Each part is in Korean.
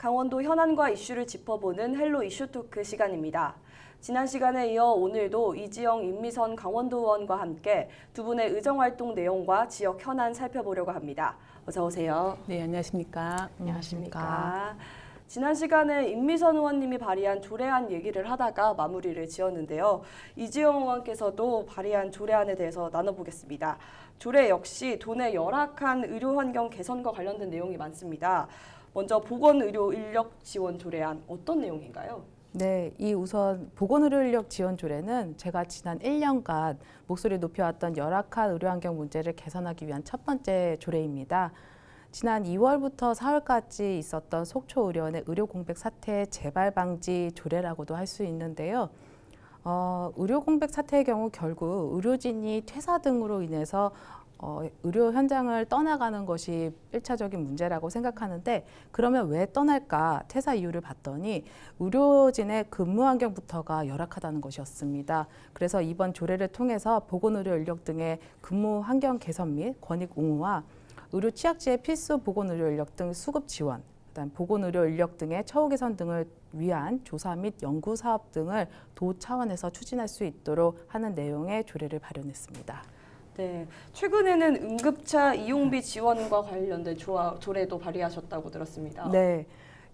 강원도 현안과 이슈를 짚어보는 헬로 이슈 토크 시간입니다. 지난 시간에 이어 오늘도 이지영 임미선 강원도 의원과 함께 두 분의 의정 활동 내용과 지역 현안 살펴보려고 합니다. 어서 오세요. 네, 안녕하십니까. 안녕하십니까. 지난 시간에 임미선 의원님이 발의한 조례안 얘기를 하다가 마무리를 지었는데요. 이지영 의원께서도 발의한 조례안에 대해서 나눠보겠습니다. 조례 역시 돈의 열악한 의료 환경 개선과 관련된 내용이 많습니다. 먼저 보건의료 인력 지원 조례안 어떤 내용인가요? 네, 이 우선 보건의료 인력 지원 조례는 제가 지난 1년간 목소리 높여왔던 열악한 의료 환경 문제를 개선하기 위한 첫 번째 조례입니다. 지난 2월부터 4월까지 있었던 속초 의료원의 의료 공백 사태 재발 방지 조례라고도 할 수 있는데요. 어, 의료 공백 사태의 경우 결국 의료진이 퇴사 등으로 인해서 어, 의료 현장을 떠나가는 것이 일차적인 문제라고 생각하는데 그러면 왜 떠날까 퇴사 이유를 봤더니 의료진의 근무 환경부터가 열악하다는 것이었습니다. 그래서 이번 조례를 통해서 보건의료 인력 등의 근무 환경 개선 및 권익 옹호와 의료 취약지의 필수 보건의료 인력 등 수급 지원, 그다음 보건의료 인력 등의 처우 개선 등을 위한 조사 및 연구 사업 등을 도 차원에서 추진할 수 있도록 하는 내용의 조례를 발의했습니다. 네, 최근에는 응급차 이용비 지원과 관련된 조화, 조례도 발의하셨다고 들었습니다. 네,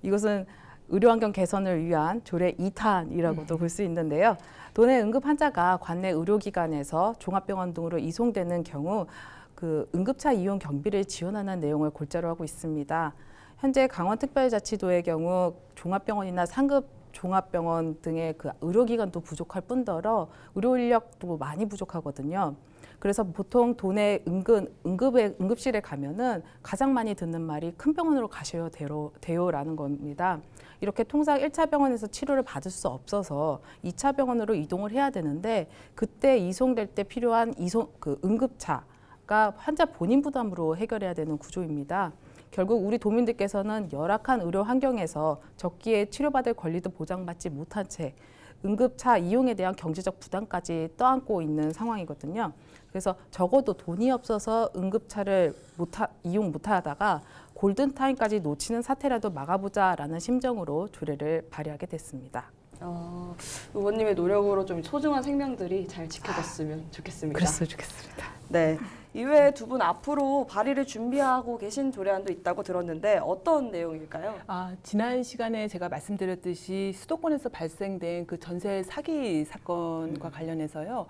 이것은 의료 환경 개선을 위한 조례 2탄이라고도 볼 수 있는데요. 도내 응급 환자가 관내 의료기관에서 종합병원 등으로 이송되는 경우 그 응급차 이용 경비를 지원하는 내용을 골자로 하고 있습니다. 현재 강원특별자치도의 경우 종합병원이나 상급 종합병원 등의 그 의료기관도 부족할 뿐더러 의료 인력도 많이 부족하거든요. 그래서 보통 도내 응급 응급에 응급실에 가면은 가장 많이 듣는 말이 큰 병원으로 가셔야 돼요, 돼요라는 겁니다. 이렇게 통상 1차 병원에서 치료를 받을 수 없어서 2차 병원으로 이동을 해야 되는데 그때 이송될 때 필요한 이송 그 응급차가 환자 본인 부담으로 해결해야 되는 구조입니다. 결국 우리 도민들께서는 열악한 의료 환경에서 적기에 치료받을 권리도 보장받지 못한 채 응급차 이용에 대한 경제적 부담까지 떠안고 있는 상황이거든요. 그래서 적어도 돈이 없어서 응급차를 못 하, 이용 못하다가 골든타임까지 놓치는 사태라도 막아보자라는 심정으로 조례를 발의하게 됐습니다. 어, 의원님의 노력으로 좀 소중한 생명들이 잘 지켜졌으면 좋겠습니다. 그랬으면 좋겠습니다. 네. 이외에 두 분 앞으로 발의를 준비하고 계신 조례안도 있다고 들었는데 어떤 내용일까요? 아, 지난 시간에 제가 말씀드렸듯이 수도권에서 발생된 그 전세 사기 사건과 관련해서요.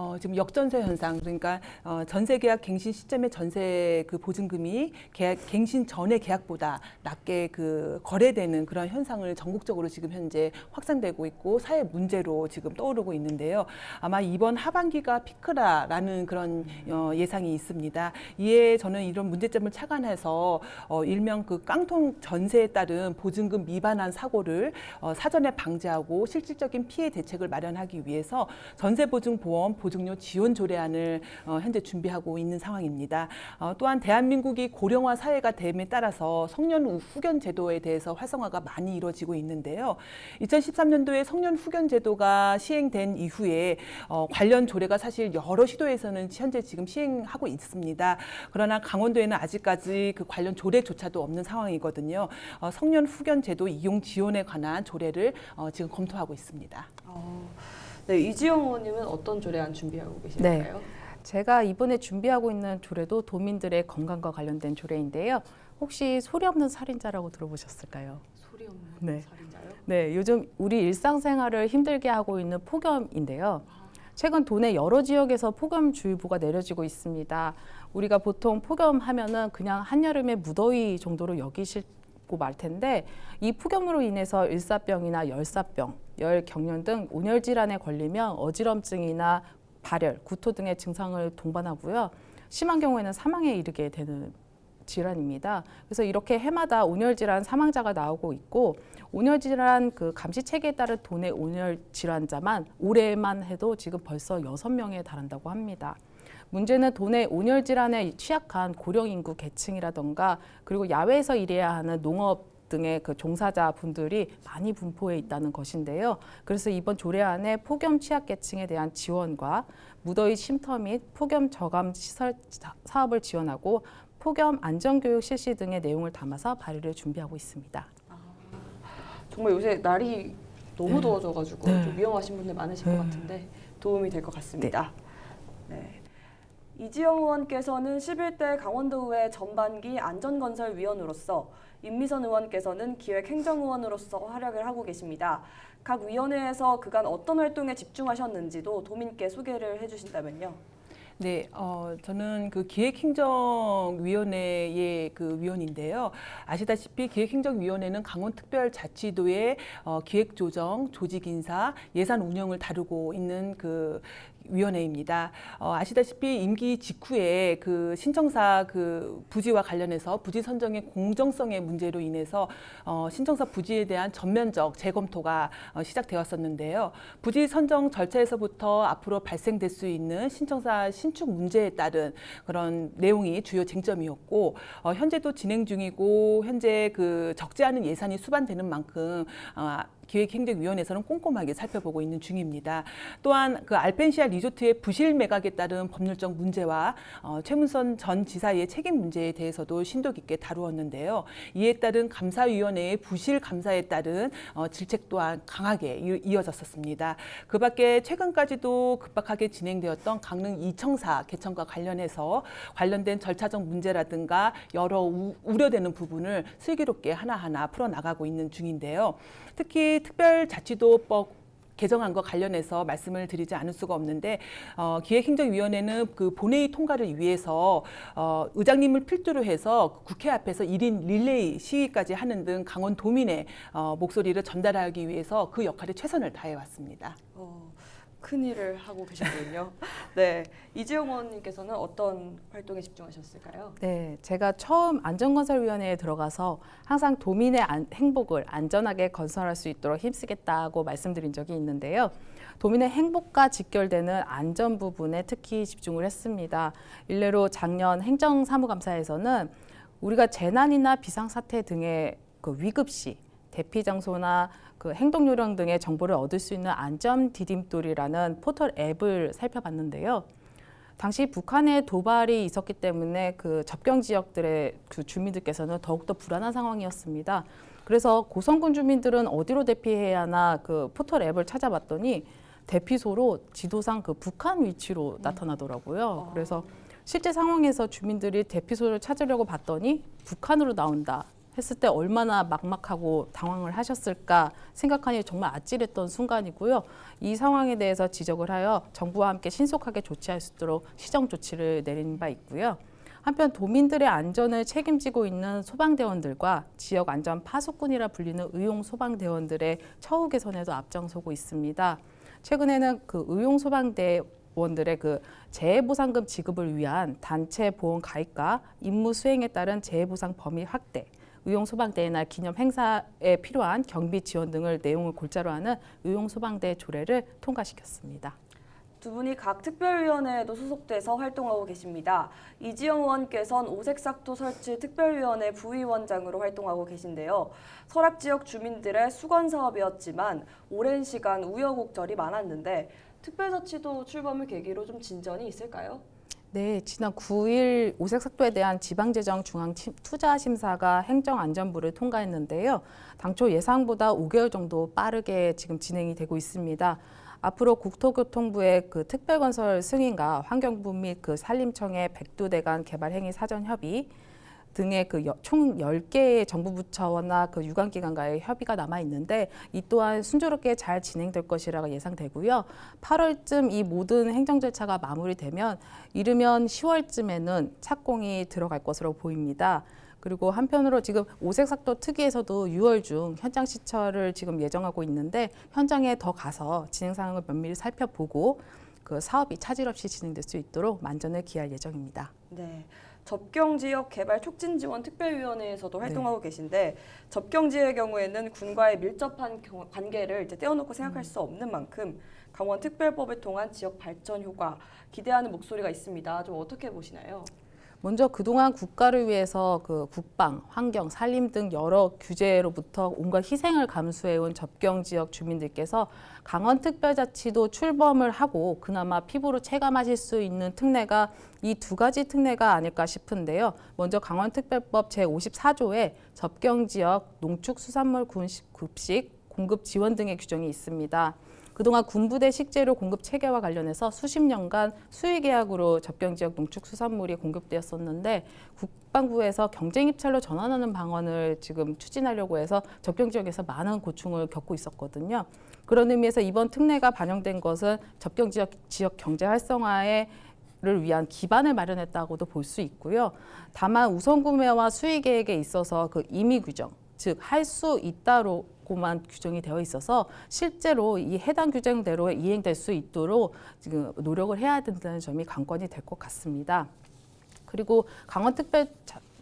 어, 지금 역전세 현상 그러니까 어, 전세 계약 갱신 시점의 전세 그 보증금이 계약 갱신 전의 계약보다 낮게 그 거래되는 그런 현상을 전국적으로 지금 현재 확산되고 있고 사회 문제로 지금 떠오르고 있는데요. 아마 이번 하반기가 피크라라는 그런 어, 예상이 있습니다. 이에 저는 이런 문제점을 착안해서 어, 일명 그 깡통 전세에 따른 보증금 미반환 사고를 어, 사전에 방지하고 실질적인 피해 대책을 마련하기 위해서 전세보증보험 보증료 지원 조례안을 어, 현재 준비하고 있는 상황입니다. 어, 또한 대한민국이 고령화 사회가 됨에 따라서 성년 후견 제도에 대해서 활성화가 많이 이루어지고 있는데요. 2013년도에 성년 후견 제도가 시행된 이후에 어, 관련 조례가 사실 여러 시도에서는 현재 지금 시행하고 있습니다. 그러나 강원도에는 아직까지 그 관련 조례조차도 없는 상황이거든요. 어, 성년 후견 제도 이용 지원에 관한 조례를 어, 지금 검토하고 있습니다. 어, 네, 이지영 의원님은 어떤 조례안 준비하고 계신가요? 제가 이번에 준비하고 있는 조례도 도민들의 건강과 관련된 조례인데요. 혹시 소리 없는 살인자라고 들어보셨을까요? 소리 없는 네. 살인자요? 네, 요즘 우리 일상생활을 힘들게 하고 있는 폭염인데요. 최근 도내 여러 지역에서 폭염주의보가 내려지고 있습니다. 우리가 보통 폭염하면은 그냥 한여름의 무더위 정도로 여기 시고 말 텐데 이 폭염으로 인해서 일사병이나 열사병, 열, 경련 등 온열 질환에 걸리면 어지럼증이나 발열, 구토 등의 증상을 동반하고요. 심한 경우에는 사망에 이르게 되는 질환입니다. 그래서 이렇게 해마다 온열 질환 사망자가 나오고 있고 온열 질환 그 감시 체계에 따른 도내 온열 질환자만 올해만 해도 지금 벌써 여섯 명에 달한다고 합니다. 문제는 도내 온열 질환에 취약한 고령 인구 계층이라던가 그리고 야외에서 일해야 하는 농업 등의 그 종사자 분들이 많이 분포해 있다는 것인데요. 그래서 이번 조례안에 폭염 취약계층에 대한 지원과 무더위 쉼터 및 폭염 저감 시설 자- 사업을 지원하고 폭염 안전교육 실시 등의 내용을 담아서 발의를 준비하고 있습니다. 아, 정말 요새 날이 너무 네. 더워져가지고 네. 좀 위험하신 분들 많으실 네. 것 같은데 도움이 될 것 같습니다. 네. 이지영 의원께서는 11대 강원도의회 전반기 안전건설위원으로서 임미선 의원께서는 기획행정의원으로서 활약을 하고 계십니다. 각 위원회에서 그간 어떤 활동에 집중하셨는지도 도민께 소개를 해주신다면요. 네, 어, 저는 그 기획행정위원회의 그 위원인데요. 아시다시피 기획행정위원회는 강원특별자치도의 어, 기획조정, 조직인사, 예산 운영을 다루고 있는 그 위원회입니다. 어, 아시다시피 임기 직후에 그 신청사 그 부지와 관련해서 부지 선정의 공정성의 문제로 인해서 어, 신청사 부지에 대한 전면적 재검토가 어, 시작되었었는데요. 부지 선정 절차에서부터 앞으로 발생될 수 있는 신청사 신축 문제에 따른 그런 내용이 주요 쟁점이었고 어, 현재도 진행 중이고 현재 그 적지 않은 예산이 수반되는 만큼 어, 기획행정위원회에서는 꼼꼼하게 살펴보고 있는 중입니다. 또한 그 알펜시아 리조트의 부실 매각에 따른 법률적 문제와 어, 최문선 전 지사의 책임 문제에 대해서도 심도 깊게 다루었는데요. 이에 따른 감사위원회의 부실 감사에 따른 어, 질책 또한 강하게 이- 이어졌었습니다. 그 밖에 최근까지도 급박하게 진행되었던 강릉 이청사 개천과 관련해서 관련된 절차적 문제라든가 여러 우, 우려되는 부분을 슬기롭게 하나하나 풀어나가고 있는 중인데요. 특히 특별자치도법 개정안 과 관련해서 말씀을 드리지 않을 수가 없는데 어, 기획행정위원회는 그 본회의 통과를 위해서 어, 의장님을 필두로 해서 국회 앞에서 1인 릴레이 시위까지 하는 등 강원 도민의 어, 목소리를 전달하기 위해서 그 역할에 최선을 다해 왔습니다. 어, 큰 일을 하고 계시군요. 네, 이지영 의원님께서는 어떤 활동에 집중하셨을까요? 네, 제가 처음 안전건설위원회에 들어가서 항상 도민의 안- 행복을 안전하게 건설할 수 있도록 힘쓰겠다고 말씀드린 적이 있는데요. 도민의 행복과 직결되는 안전 부분에 특히 집중을 했습니다. 일례로 작년 행정사무감사에서는 우리가 재난이나 비상사태 등의 그 위급 시 대피 장소나 그 행동 요령 등의 정보를 얻을 수 있는 안전 디딤돌이라는 포털 앱을 살펴봤는데요. 당시 북한의 도발이 있었기 때문에 그 접경 지역들의 그 주민들께서는 더욱더 불안한 상황이었습니다. 그래서 고성군 주민들은 어디로 대피해야 하나 그 포털 앱을 찾아봤더니 대피소로 지도상 그 북한 위치로 나타나더라고요. 그래서 실제 상황에서 주민들이 대피소를 찾으려고 봤더니 북한으로 나온다 했을 때 얼마나 막막하고 당황을 하셨을까 생각하니 정말 아찔했던 순간이고요. 이 상황에 대해서 지적을 하여 정부와 함께 신속하게 조치할 수 있도록 시정 조치를 내린 바 있고요. 한편 도민들의 안전을 책임지고 있는 소방대원들과 지역 안전 파수꾼이라 불리는 의용 소방대원들의 처우 개선에도 앞장서고 있습니다. 최근에는 그 의용 소방대 원들의 그 재해보상금 지급을 위한 단체 보험 가입과 임무 수행에 따른 재해보상 범위 확대, 의용 소방대의 날 기념 행사에 필요한 경비 지원 등을 내용을 골자로 하는 의용 소방대 조례를 통과시켰습니다. 두 분이 각 특별위원회에도 소속돼서 활동하고 계십니다. 이지영 의원께서는 오색삭도 설치 특별위원회 부위원장으로 활동하고 계신데요. 설악 지역 주민들의 수건 사업이었지만 오랜 시간 우여곡절이 많았는데 특별자치도 출범을 계기로 좀 진전이 있을까요? 네, 지난 9일 오색삭도에 대한 지방재정 중앙 침- 투자심사가 행정안전부를 통과했는데요. 당초 예상보다 5개월 정도 빠르게 지금 진행이 되고 있습니다. 앞으로 국토교통부의 그 특별건설 승인과 환경부 및 그 산림청의 백두대간 개발행위 사전 협의 등의 그총 10개의 정부 부처나 그 유관 기관과의 협의가 남아 있는데 이 또한 순조롭게 잘 진행될 것이라고 예상되고요. 8월쯤 이 모든 행정 절차가 마무리되면 이르면 10월쯤에는 착공이 들어갈 것으로 보입니다. 그리고 한편으로 지금 오색삭도 특위에서도 6월 중 현장 시철을 지금 예정하고 있는데 현장에 더 가서 진행 상황을 면밀히 살펴보고 그 사업이 차질 없이 진행될 수 있도록 만전을 기할 예정입니다. 네. 접경 지역 개발 촉진 지원 특별위원회에서도 활동하고 계신데 접경 지역의 경우에는 군과의 밀접한 경- 관계를 이제 떼어놓고 생각할 수 없는 만큼 강원 특별법을 통한 지역 발전 효과 기대하는 목소리가 있습니다. 좀 어떻게 보시나요? 먼저 그동안 국가를 위해서 그 국방, 환경, 산림 등 여러 규제로부터 온갖 희생을 감수해온 접경 지역 주민들께서 강원특별자치도 출범을 하고 그나마 피부로 체감하실 수 있는 특례가 이 두 가지 특례가 아닐까 싶은데요. 먼저 강원특별법 제54조에 접경 지역 농축수산물 군식 급식 공급 지원 등의 규정이 있습니다. 그동안 군부대 식재료 공급 체계와 관련해서 수십 년간 수의 계약으로 접경 지역 농축 수산물이 공급되었었는데 국방부에서 경쟁 입찰로 전환하는 방안을 지금 추진하려고 해서 접경 지역에서 많은 고충을 겪고 있었거든요. 그런 의미에서 이번 특례가 반영된 것은 접경 지역 지역 경제 활성화에 를 위한 기반을 마련했다고도 볼 수 있고요. 다만 우선 구매와 수의 계획에 있어서 그 임의 규정, 즉 할 수 있다로 고만 규정이 되어 있어서 실제로 이 해당 규정대로 이행될 수 있도록 지금 노력을 해야 된다는 점이 관건이 될 것 같습니다. 그리고 강원특별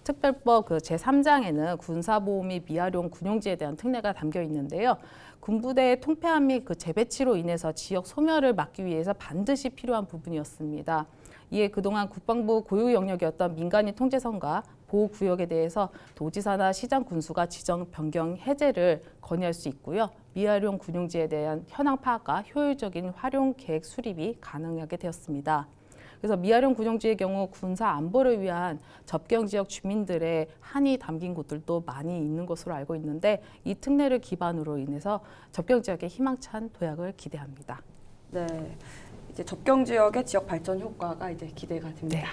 특별법 그 제3장에는 군사보호 및 미아용 군용지에 대한 특례가 담겨 있는데요. 군부대의 통폐합 및 그 재배치로 인해서 지역 소멸을 막기 위해서 반드시 필요한 부분이었습니다. 이에 그동안 국방부 고유 영역이었던 민간인 통제선과 보호구역에 대해서 도지사나 시장 군수가 지정 변경 해제를 건의할 수 있고요. 미활용 군용지에 대한 현황 파악과 효율적인 활용 계획 수립이 가능하게 되었습니다. 그래서 미활용 군용지의 경우 군사 안보를 위한 접경 지역 주민들의 한이 담긴 곳들도 많이 있는 것으로 알고 있는데 이 특례를 기반으로 인해서 접경 지역의 희망찬 도약을 기대합니다. 네. 이제 접경 지역의 지역 발전 효과가 이제 기대가 됩니다.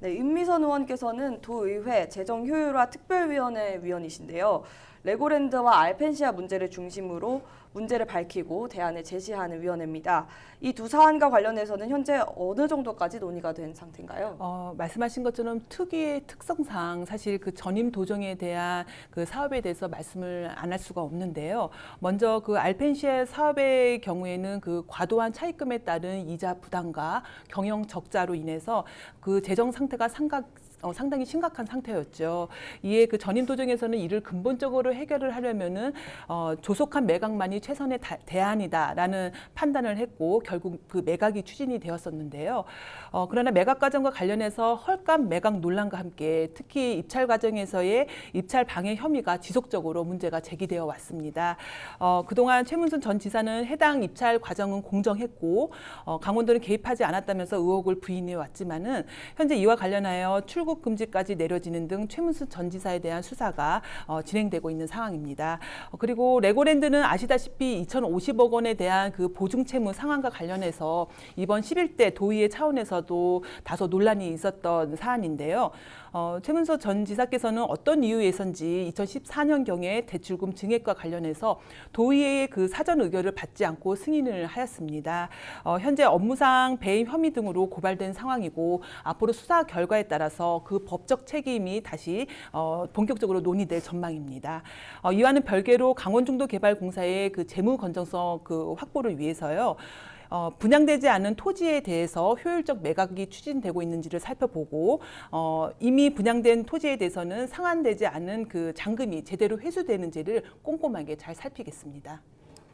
네, 윤미선 의원께서는 도의회 재정효율화 특별위원회 위원이신데요. 레고랜드와 알펜시아 문제를 중심으로 문제를 밝히고 대안을 제시하는 위원회입니다. 이 두 사안과 관련해서는 현재 어느 정도까지 논의가 된 상태인가요? 어, 말씀하신 것처럼 특유의 특성상 사실 그 전임 도정에 대한 그 사업에 대해서 말씀을 안 할 수가 없는데요. 먼저 그 알펜시아 사업의 경우에는 그 과도한 차입금에 따른 이자 부담과 경영 적자로 인해서 그 재정 상태가 상각 어, 상당히 심각한 상태였죠. 이에 그 전임 도정에서는 이를 근본적으로 해결을 하려면은 어, 조속한 매각만이 최선의 다, 대안이다라는 판단을 했고 결국 그 매각이 추진이 되었었는데요. 어, 그러나 매각 과정과 관련해서 헐값 매각 논란과 함께 특히 입찰 과정에서의 입찰 방해 혐의가 지속적으로 문제가 제기되어 왔습니다. 어, 그동안 최문순 전 지사는 해당 입찰 과정은 공정했고 어, 강원도는 개입하지 않았다면서 의혹을 부인해 왔지만은 현재 이와 관련하여 출국 금지까지 내려지는 등 최문순 전 지사에 대한 수사가 어, 진행되고 있는 상황입니다. 어, 그리고 레고랜드는 아시다시피 2,050억 원에 대한 그 보증 채무 상환과 관련해서 이번 11대 도의회 차원에서도 다소 논란이 있었던 사안인데요. 어, 최문서 전 지사께서는 어떤 이유에선지 2014년경에 대출금 증액과 관련해서 도의회의 그 사전 의결을 받지 않고 승인을 하였습니다. 어, 현재 업무상 배임 혐의 등으로 고발된 상황이고 앞으로 수사 결과에 따라서 그 법적 책임이 다시 어, 본격적으로 논의될 전망입니다. 어, 이와는 별개로 강원중도개발공사의 그 재무 건전성 그 확보를 위해서요. 어, 분양되지 않은 토지에 대해서 효율적 매각이 추진되고 있는지를 살펴보고 어, 이미 분양된 토지에 대해서는 상환되지 않은 그 잔금이 제대로 회수되는지를 꼼꼼하게 잘 살피겠습니다.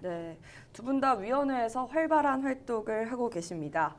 네, 두 분 다 위원회에서 활발한 활동을 하고 계십니다.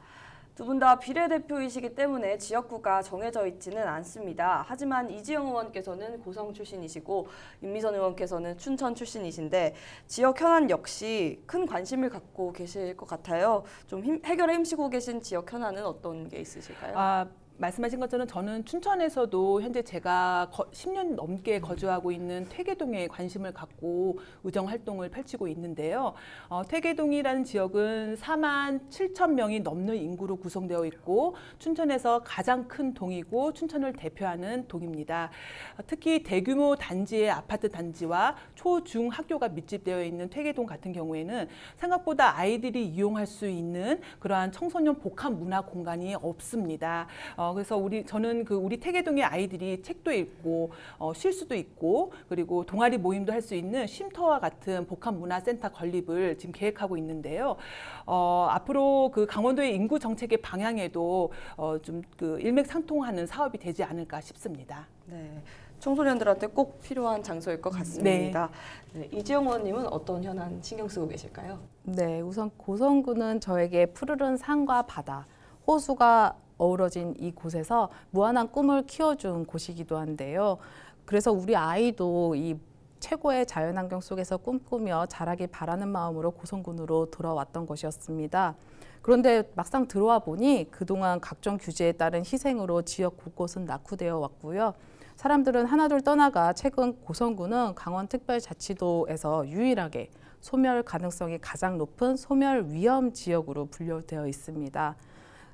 두 분 다 비례대표이시기 때문에 지역구가 정해져 있지는 않습니다. 하지만 이지영 의원께서는 고성 출신이시고 윤미선 의원께서는 춘천 출신이신데 지역 현안 역시 큰 관심을 갖고 계실 것 같아요. 좀 힘- 해결에 힘쓰고 계신 지역 현안은 어떤 게 있으실까요? 아, 말씀하신 것처럼 저는 춘천에서도 현재 제가 거, 10년 넘게 거주하고 있는 퇴계동에 관심을 갖고 의정 활동을 펼치고 있는데요. 어, 퇴계동이라는 지역은 4만 7천 명이 넘는 인구로 구성되어 있고 춘천에서 가장 큰 동이고 춘천을 대표하는 동입니다. 어, 특히 대규모 단지의 아파트 단지와 초중 학교가 밀집되어 있는 퇴계동 같은 경우에는 생각보다 아이들이 이용할 수 있는 그러한 청소년 복합 문화 공간이 없습니다. 어, 그래서 우리 저는 그 우리 태계동의 아이들이 책도 읽고 어, 쉴 수도 있고 그리고 동아리 모임도 할 수 있는 쉼터와 같은 복합 문화센터 건립을 지금 계획하고 있는데요. 어, 앞으로 그 강원도의 인구 정책의 방향에도 어, 좀그 일맥상통하는 사업이 되지 않을까 싶습니다. 네, 청소년들한테 꼭 필요한 장소일 것 같습니다. 네, 이지영 의원님은 어떤 현안 신경 쓰고 계실까요? 네, 우선 고성군은 저에게 푸르른 산과 바다, 호수가 어우러진 이 곳에서 무한한 꿈을 키워준 곳이기도 한데요. 그래서 우리 아이도 이 최고의 자연환경 속에서 꿈꾸며 자라길 바라는 마음으로 고성군으로 돌아왔던 것이었습니다. 그런데 막상 들어와 보니 그동안 각종 규제에 따른 희생으로 지역 곳곳은 낙후되어 왔고요. 사람들은 하나둘 떠나가 최근 고성군은 강원특별자치도에서 유일하게 소멸 가능성이 가장 높은 소멸 위험 지역으로 분류되어 있습니다.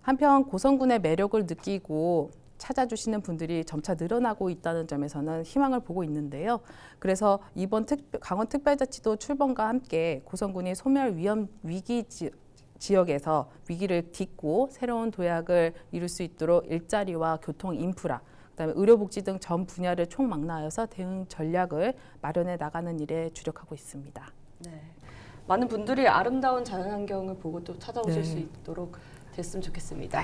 한편 고성군의 매력을 느끼고 찾아주시는 분들이 점차 늘어나고 있다는 점에서는 희망을 보고 있는데요. 그래서 이번 특별, 강원특별자치도 출범과 함께 고성군이 소멸 위험 위기 지, 지역에서 위기를 딛고 새로운 도약을 이룰 수 있도록 일자리와 교통 인프라, 그다음에 의료복지 등 전 분야를 총망라하여서 대응 전략을 마련해 나가는 일에 주력하고 있습니다. 네. 많은 분들이 아름다운 자연환경을 보고 또 찾아오실 네. 수 있도록 됐으면 좋겠습니다.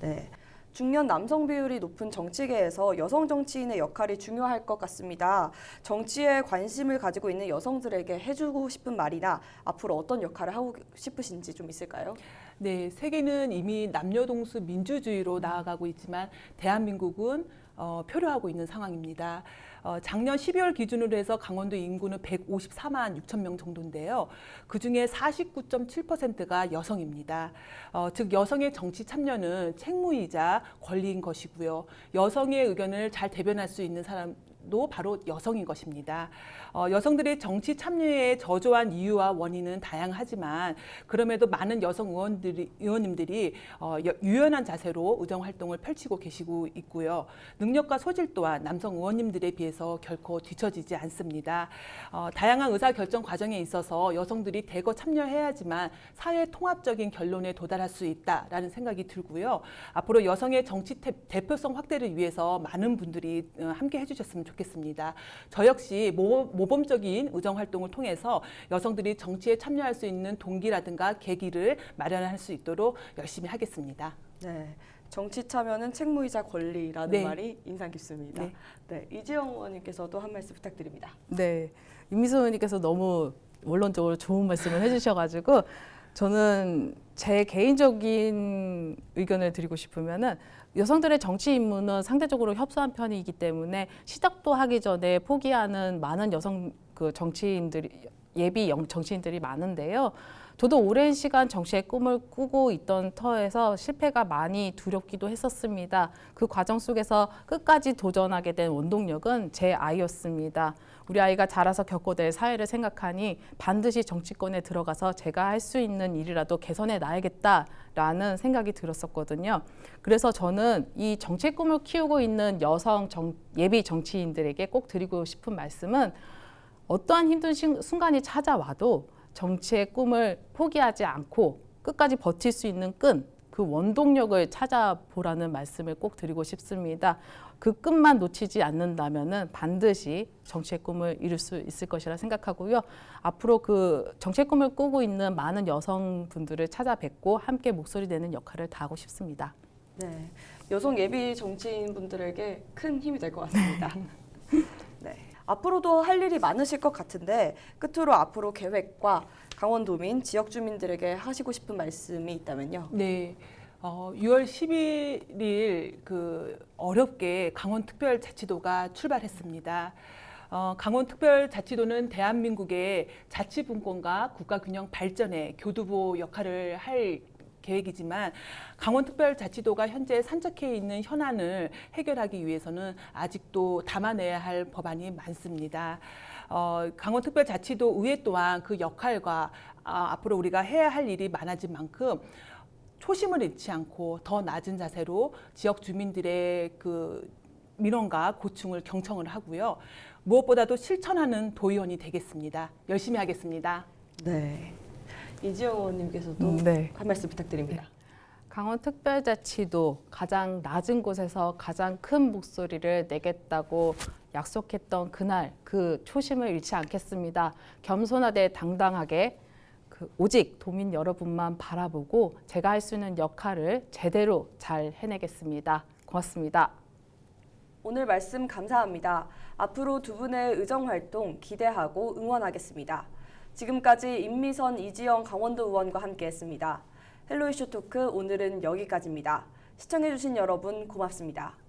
네. 중년 남성 비율이 높은 정치계에서 여성 정치인의 역할이 중요할 것 같습니다. 정치에 관심을 가지고 있는 여성들에게 해주고 싶은 말이나 앞으로 어떤 역할을 하고 싶으신지 좀 있을까요? 네, 세계는 이미 남녀 동수 민주주의로 나아가고 있지만 대한민국은 어, 표류하고 있는 상황입니다. 어, 작년 12월 기준으로 해서 강원도 인구는 154만 6천 명 정도인데요. 그 중에 49.7%가 여성입니다. 어, 즉 여성의 정치 참여는 책무이자 권리인 것이고요. 여성의 의견을 잘 대변할 수 있는 사람 도 바로 여성인 것입니다. 어, 여성들의 정치 참여에 저조한 이유와 원인은 다양하지만 그럼에도 많은 여성 의원들이, 의원님들이 어, 여- 유연한 자세로 의정 활동을 펼치고 계시고 있고요. 능력과 소질 또한 남성 의원님들에 비해서 결코 뒤처지지 않습니다. 어, 다양한 의사 결정 과정에 있어서 여성들이 대거 참여해야지만 사회 통합적인 결론에 도달할 수 있다라는 생각이 들고요. 앞으로 여성의 정치 대- 대표성 확대를 위해서 많은 분들이 어, 함께 해주셨으면 좋겠습니다. 저 역시 모, 모범적인 의정 활동을 통해서 여성들이 정치에 참여할 수 있는 동기라든가 계기를 마련할 수 있도록 열심히 하겠습니다. 네. 정치 참여는 책무이자 권리라는 네. 말이 인상 깊습니다. 네. 네. 이지영 의원님께서도 한 말씀 부탁드립니다. 네, 임미소 의원님께서 너무 원론적으로 좋은 말씀을 해주셔가지고 저는 제 개인적인 의견을 드리고 싶으면은 여성들의 정치 임무는 상대적으로 협소한 편이기 때문에 시작도 하기 전에 포기하는 많은 여성 그 정치인들이 예비 영- 정치인들이 많은데요. 저도 오랜 시간 정치의 꿈을 꾸고 있던 터에서 실패가 많이 두렵기도 했었습니다. 그 과정 속에서 끝까지 도전하게 된 원동력은 제 아이였습니다. 우리 아이가 자라서 겪어낼 사회를 생각하니 반드시 정치권에 들어가서 제가 할 수 있는 일이라도 개선해 놔야겠다라는 생각이 들었었거든요. 그래서 저는 이 정치 꿈을 키우고 있는 여성 정, 예비 정치인들에게 꼭 드리고 싶은 말씀은 어떠한 힘든 신- 순간이 찾아와도 정치의 꿈을 포기하지 않고 끝까지 버틸 수 있는 끈, 그 원동력을 찾아보라는 말씀을 꼭 드리고 싶습니다. 그 끈만 놓치지 않는다면은 반드시 정치의 꿈을 이룰 수 있을 것이라 생각하고요. 앞으로 그 정치의 꿈을 꾸고 있는 많은 여성분들을 찾아뵙고 함께 목소리 내는 역할을 다하고 싶습니다. 네. 여성 예비 정치인 분들에게 큰 힘이 될 것 같습니다. 네. 앞으로도 할 일이 많으실 것 같은데 끝으로 앞으로 계획과 강원도민 지역 주민들에게 하시고 싶은 말씀이 있다면요. 네. 어, 6월 11일 그 어렵게 강원특별자치도가 출발했습니다. 어, 강원특별자치도는 대한민국의 자치분권과 국가균형 발전의 교두보 역할을 할 계획이지만 강원특별자치도가 현재 산적해 있는 현안을 해결하기 위해서는 아직도 담아내야 할 법안이 많습니다. 어, 강원특별자치도 의회 또한 그 역할과 아, 앞으로 우리가 해야 할 일이 많아진 만큼 초심을 잃지 않고 더 낮은 자세로 지역 주민들의 그 민원과 고충을 경청을 하고요. 무엇보다도 실천하는 도의원이 되겠습니다. 열심히 하겠습니다. 네. 이지영 의원님께서도 음, 네. 한 말씀 부탁드립니다. 강원특별자치도 가장 낮은 곳에서 가장 큰 목소리를 내겠다고 약속했던 그날 그 초심을 잃지 않겠습니다. 겸손하되 당당하게 그 오직 도민 여러분만 바라보고 제가 할 수 있는 역할을 제대로 잘 해내겠습니다. 고맙습니다. 오늘 말씀 감사합니다. 앞으로 두 분의 의정 활동 기대하고 응원하겠습니다. 지금까지 임미선 이지영 강원도 의원과 함께했습니다. 헬로 이슈 토크 오늘은 여기까지입니다. 시청해주신 여러분 고맙습니다.